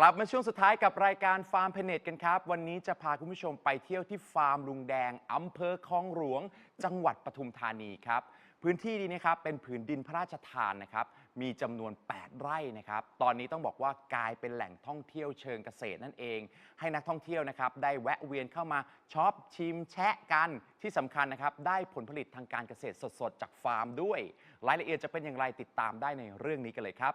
กลับมาช่วงสุดท้ายกับรายการฟาร์มเพเนตกันครับ วันนี้จะพาคุณผู้ชมไปเที่ยวที่ฟาร์มลุงแดงอำเภอคลองหลวง จังหวัดปทุมธานีครับ พื้นที่นี้นะครับเป็นผืนดินพระราชทานนะครับ มีจำนวน 8 ไร่นะครับ ตอนนี้ต้องบอกว่ากลายเป็นแหล่งท่องเที่ยวเชิงเกษตรนั่นเอง ให้นักท่องเที่ยวนะครับได้แวะเวียนเข้ามาช็อปชิมแชะกันที่สำคัญนะครับได้ผลผลิตทางการเกษตรสดๆ จากฟาร์มด้วย รายละเอียดจะเป็นอย่างไรติดตามได้ในเรื่องนี้กันเลยครับ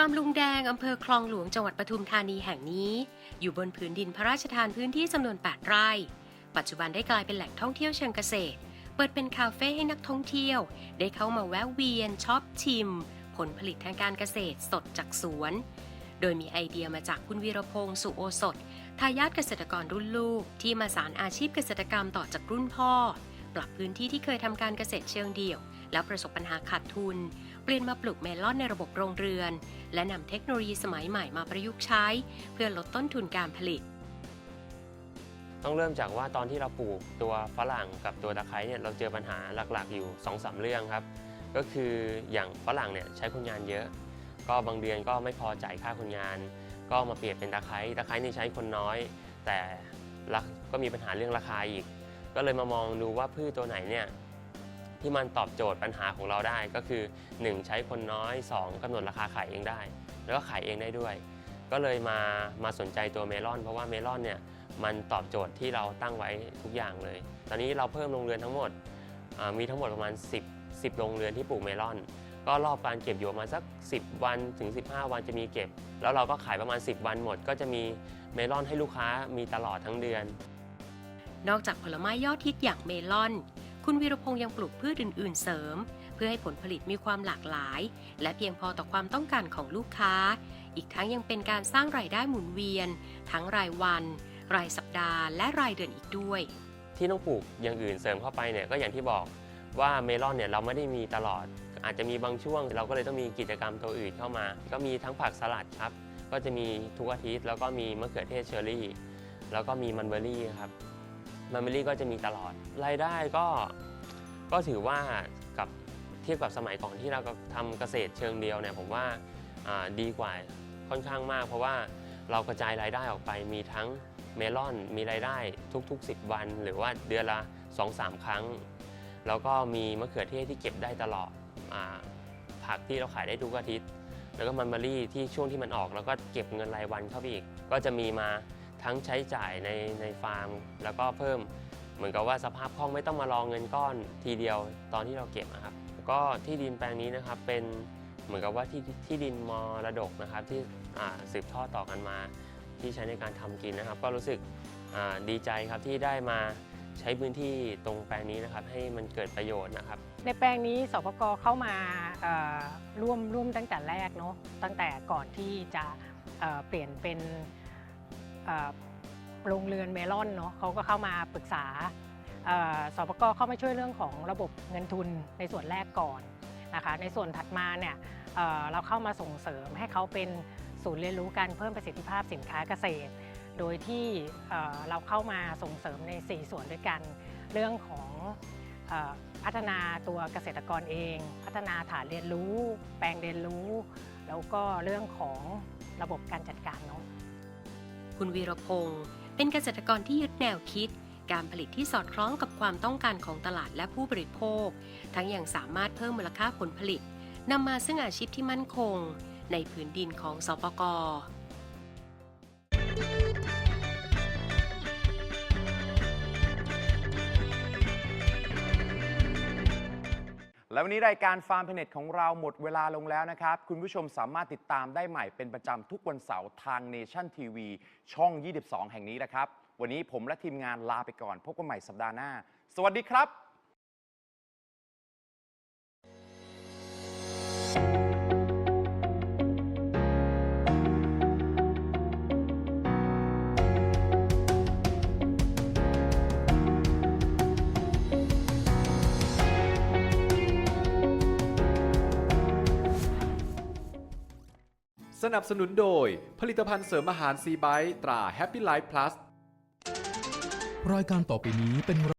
ฟาร์มลุงแดง อำเภอคลองหลวงจังหวัดปทุมธานีแห่งนี้ อยู่บนผืนดินพระราชทานพื้นที่จำนวน 8 ไร่ ปัจจุบันได้กลายเป็นแหล่งท่องเที่ยวเชิงเกษตร เปิดเป็นคาเฟ่ให้นักท่องเที่ยว ได้เข้ามาแวะเวียนช็อปชิม ผลผลิตทางการเกษตรสดจากสวน โดยมีไอเดียมาจากคุณวีรพงศ์สุโอสถทายาทเกษตรกรรุ่นลูก ที่มาสานอาชีพเกษตรกรรมต่อจากรุ่นพ่อ ปรับพื้นที่ที่เคยทำการเกษตรเชิงเดี่ยว แล้วประสบปัญหาขาดทุน เปลี่ยนมาปลูกเมลอนในระบบโรงเรือน และนำเทคโนโลยีสมัยใหม่มาประยุกต์ใช้ เพื่อลดต้นทุนการผลิต ต้องเริ่มจากว่าตอนที่เราปลูกตัวฝรั่งกับตัวตะไคร้เนี่ยเราเจอปัญหาหลักๆ อยู่2อสเรื่องครับ ก็คืออย่างฝรั่งเนี่ยใช้คนงานเยอะ ก็บางเดือนก็ไม่พอจ่ายค่าคนงาน ก็มาเปลี่ยนเป็นตะไคร้ตะไคร้นี่ใช้คนน้อย แต่ก็มีปัญหาเรื่องราคาอีก ก็เลยมามองดูว่าพืชตัวไหนเนี่ย ที่มันตอบโจทย์ปัญหาของเราได้ก็คือ 1 ใช้คนน้อย 2กำหนดราคาขายเองได้ แล้วก็ขายเองได้ด้วย ก็เลยมามาสนใจตัวเมลอน เพราะว่าเมลอนเนี่ยมันตอบโจทย์ที่เราตั้งไว้ทุกอย่างเลย ตอนนี้เราเพิ่มโรงเรือนทั้งหมดมีทั้งหมดประมาณ 10 10โรงเรือนที่ปลูกเมลอน ก็รอบการเก็บอยู่มาสัก 10 วันถึง 15 วันจะมีเก็บ แล้วเราก็ขายประมาณ 10 วันหมด ก็จะมีเมลอนให้ลูกค้ามีตลอดทั้งเดือน นอกจากผลไม้ยอดฮิตอย่างเมลอน คุณวีรพงษ์ยังปลูกพืชอื่น ๆ เสริม เพื่อให้ผลผลิตมีความหลากหลาย และเพียงพอต่อความต้องการของลูกค้า อีกทั้งยังเป็นการสร้างรายได้หมุนเวียน ทั้งรายวัน รายสัปดาห์ และรายเดือนอีกด้วย ที่ต้องปลูกอย่างอื่นเสริมเข้าไปเนี่ยก็อย่างที่บอกว่าเมลอนเนี่ยเราไม่ได้มีตลอด อาจจะมีบางช่วง เราก็เลยต้องมีกิจกรรมตัวอื่นเข้ามา ก็มีทั้งผักสลัดครับ ก็จะมีทุกอาทิตย์แล้วก็มีมะเขือเทศเชอร์รี่ แล้วก็มีมันเบอร์รี่ครับ มันเบอรี่ก็จะมีตลอด รายได้ก็ก็ถือว่ากับเทียบกับสมัยก่อนที่เราทำเกษตรเชิงเดียวเนี่ยผมว่าดีกว่าค่อนข้างมาก เพราะว่าเรากระจายรายได้ออกไปมีทั้งเมลอนมีรายได้ทุก ๆ 10 วัน หรือว่าเดือนละ 2-3 ครั้ง แล้วก็มีมะเขือเทศที่เก็บได้ตลอดอผักที่เราขายได้ทุกอาทิตย์ แล้วก็มันเบอรี่ที่ช่วงที่มันออก แล้วก็เก็บเงินรายวันเข้าไปอีก ก็จะมีมา ทั้งใช้จ่ายในในฟาร์ม แล้วก็เพิ่มเหมือนกับว่าสภาพคล่องไม่ต้องมารองเงินก้อนทีเดียวตอนที่เราเก็บนะครับก็ที่ดินแปลงนี้นะครับเป็นเหมือนกับว่าที่ที่ดินมรดกนะครับที่สืบทอดต่อกันมา ที่ใช้ในการทำกินนะครับ ก็รู้สึกดีใจครับที่ได้มาใช้พื้นที่ตรงแปลงนี้นะครับให้มันเกิดประโยชน์นะครับ ในแปลงนี้สปกเข้ามาร่วมร่วมตั้งแต่แรกเนาะตั้งแต่ก่อนที่จะเปลี่ยนเป็น โรงเรือนเมลอนเนาะเขาก็เข้ามาปรึกษาสปกเข้ามาช่วยเรื่องของระบบเงินทุนในส่วนแรกก่อนนะคะ ในส่วนถัดมาเนี่ยเเราเข้ามาส่งเสริมให้เขาเป็นศูนย์เรียนรู้การเพิ่มประสิทธิภาพสินค้าเกษตร โดยที่เอ่อเราเข้ามาส่งเสริมใน 4 ส่วนด้วยกัน เรื่องของออพัฒนาตัวเกษตรกรเอง พัฒนาฐานเรียนรู้ แปลงเรียนรู้ แล้วก็เรื่องของระบบการจัดการเนาะ คุณวีรพงศ์เป็นเกษตรกรที่ยึดแนวคิด การผลิตที่สอดคล้องกับความต้องการของตลาดและผู้บริโภค ทั้งยังสามารถเพิ่มมูลค่าผลผลิตนำมาซึ่งอาชีพที่มั่นคง ในพื้นดินของสปกร และวันนี้รายการฟาร์มเพเน็ตของเราหมดเวลาลงแล้วนะครับ คุณผู้ชมสามารถติดตามได้ใหม่เป็นประจำทุกวันเสาร์ทางเนชั่นทีวีช่อง 22 แห่งนี้นะครับ วันนี้ผมและทีมงานลาไปก่อน พบกันใหม่สัปดาห์หน้า สวัสดีครับ สนับสนุนโดย ผลิตภัณฑ์เสริมอาหารซีไบต์ตรา Happy Life Plus รายการต่อไปนี้เป็น